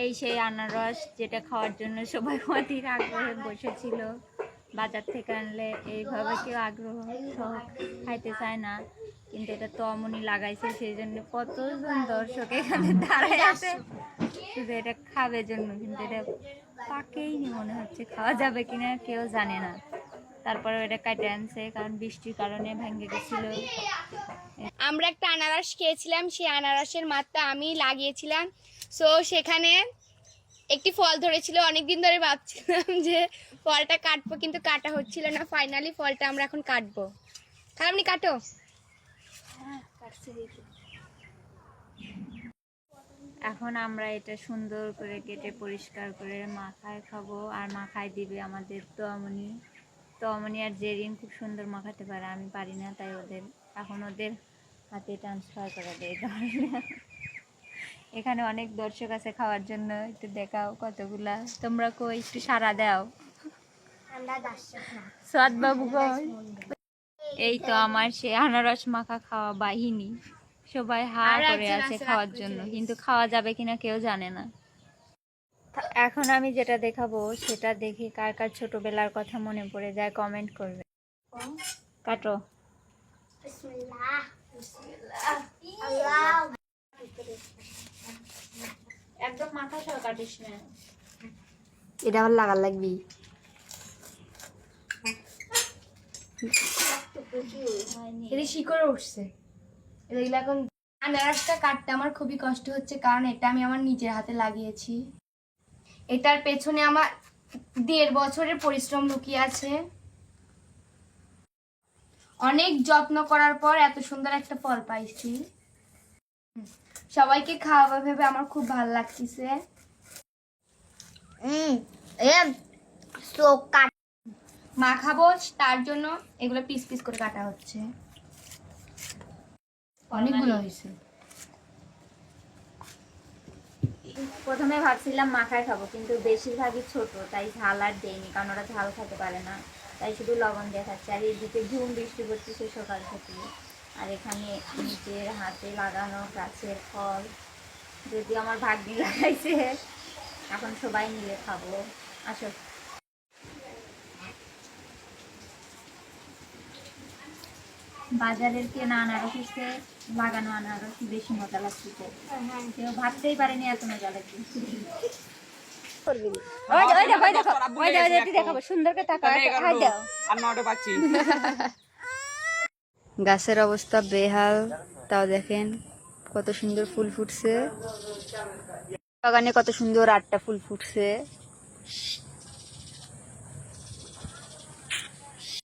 এই সেই আনারস যেটা খাওয়ার জন্য সবাই অধীর আগ্রহে বসেছিল। বাজার থেকে আনলে এইভাবে কেউ আগ্রহ খাইতে চায় না। কিন্তু এটা তো অমনি লাগাইছে, সেই জন্য কতজন দর্শক এখানে দাঁড়ায় আছে? শুধু এটা খাবে জন্য, কিন্তু এটা পাকেই মনে হচ্ছে খাওয়া যাবে কিনা কেউ জানে না। তারপরে এটা কাটে আনছে কারণ বৃষ্টির কারণে ভেঙে গেছিল। আমরা একটা আনারস খেয়েছিলাম সেই আনারসের মাত্রা আমি লাগিয়েছিলাম। সো সেখানে একটি ফল ধরেছিল অনেকদিন ধরে ভাবছিলাম যে ফলটা কাটবো কিন্তু কাটা হচ্ছিল না। ফাইনালি ফলটা আমরা এখন কাটবো। খালামনি কাটো। এখন আমরা এটা সুন্দর করে কেটে পরিষ্কার করে মাখায় খাব আর মাখায় দিবে আমাদের তমনি তমনি আর জেরিন খুব সুন্দর মাখাতে পারে আমি পারি না তাই ওদের এখন ওদের হাতে ট্রান্সফার করে দেয় এখানে অনেক দর্শক আছে খাওয়ার জন্য একটু দেখাও কতগুলা। তোমরা কই একটু সারা দাও। সাদ বাবু এই তো আমার সে আনারস মাখা খাওয়া বাহিনী। সবাই হা করে আছে খাওয়ার জন্য কিন্তু খাওয়া যাবে কিনা কেউ জানে না। তা এখন আমি যেটা দেখাবো সেটা দেখে কার কার ছোটবেলার কথা মনে পড়ে যায় কমেন্ট করবে। কাটো। একদম মাথা সহ কাটিস না। এটা আবার লাগার লাগবি। এটা শিকড়ে উঠছে। এগুলো এখন আনারসটা কাটতে আমার খুবই কষ্ট হচ্ছে কারণ এটা আমি আমার নিজের হাতে লাগিয়েছি। এটার পেছনে আমার দেড় বছরের পরিশ্রম লুকিয়ে আছে। অনেক যত্ন করার পর এত সুন্দর একটা ফল পাইছি। সবাইকে খাওয়াবো ভেবে আমার খুব ভালো লাগতেছে। মাখাবো তার জন্য এগুলো পিস পিস করে কাটা হচ্ছে। অনেকগুলো হয়েছে। প্রথমে ভাবছিলাম মাখায় খাব, কিন্তু বেশিরভাগই ছোট, তাই ঝাল আর দেয়নি কারণ ওরা ঝাল খেতে পারে না। তাই শুধু লবণ দিয়ে খাচ্ছে, আর এইদিকে ঝুম বৃষ্টি পড়তেছে সকাল থেকে আর এখানে নিজের হাতে লাগানো গাছের ফল যদি আমার ভাগ্যে লাগাইছে, এখন সবাই মিলে খাব আসো বাজারের কেনা আনারস হচ্ছে লাগানো আনারস বেশি মজা লাগছে কেউ ভাবতেই পারেনি এত মজা লাগছে গাছের অবস্থা বেহাল তাও দেখেন কত সুন্দর ফুল ফুটছে। বাগানে কত সুন্দর আটটা ফুল ফুটছে।